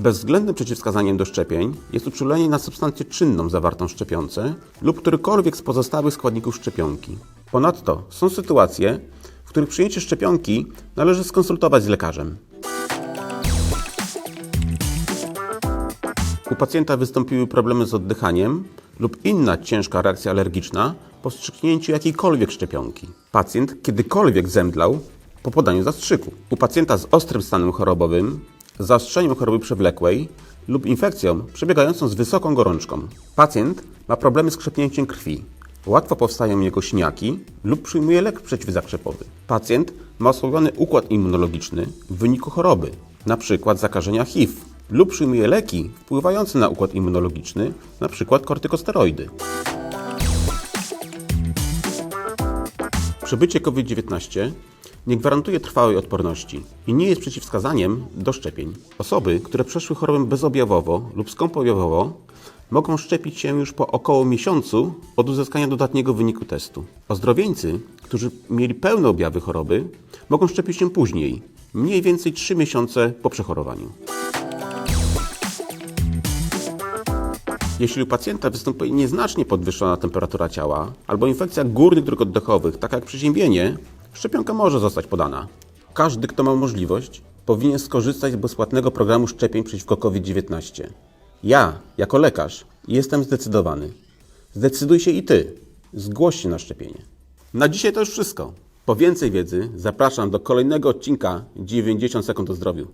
Bezwzględnym przeciwwskazaniem do szczepień jest uczulenie na substancję czynną zawartą w szczepionce lub którykolwiek z pozostałych składników szczepionki. Ponadto są sytuacje, w których przyjęcie szczepionki należy skonsultować z lekarzem. U pacjenta wystąpiły problemy z oddychaniem lub inna ciężka reakcja alergiczna po wstrzyknięciu jakiejkolwiek szczepionki. Pacjent kiedykolwiek zemdlał po podaniu zastrzyku. U pacjenta z ostrym stanem chorobowym, zaostrzeniem choroby przewlekłej lub infekcją przebiegającą z wysoką gorączką. Pacjent ma problemy z krzepnięciem krwi. Łatwo powstają u niego śniaki lub przyjmuje lek przeciwzakrzepowy. Pacjent ma osłabiony układ immunologiczny w wyniku choroby, np. zakażenia HIV, lub przyjmuje leki wpływające na układ immunologiczny, np. kortykosteroidy. Przebycie COVID-19 nie gwarantuje trwałej odporności i nie jest przeciwwskazaniem do szczepień. Osoby, które przeszły chorobę bezobjawowo lub skąpoobjawowo, mogą szczepić się już po około miesiącu od uzyskania dodatniego wyniku testu. Ozdrowieńcy, którzy mieli pełne objawy choroby, mogą szczepić się później, mniej więcej 3 miesiące po przechorowaniu. Jeśli u pacjenta występuje nieznacznie podwyższona temperatura ciała albo infekcja górnych dróg oddechowych, taka jak przeziębienie, szczepionka może zostać podana. Każdy, kto ma możliwość, powinien skorzystać z bezpłatnego programu szczepień przeciwko COVID-19. Ja, jako lekarz, jestem zdecydowany. Zdecyduj się i ty. Zgłoś się na szczepienie. Na dzisiaj to już wszystko. Po więcej wiedzy zapraszam do kolejnego odcinka 90 sekund o zdrowiu.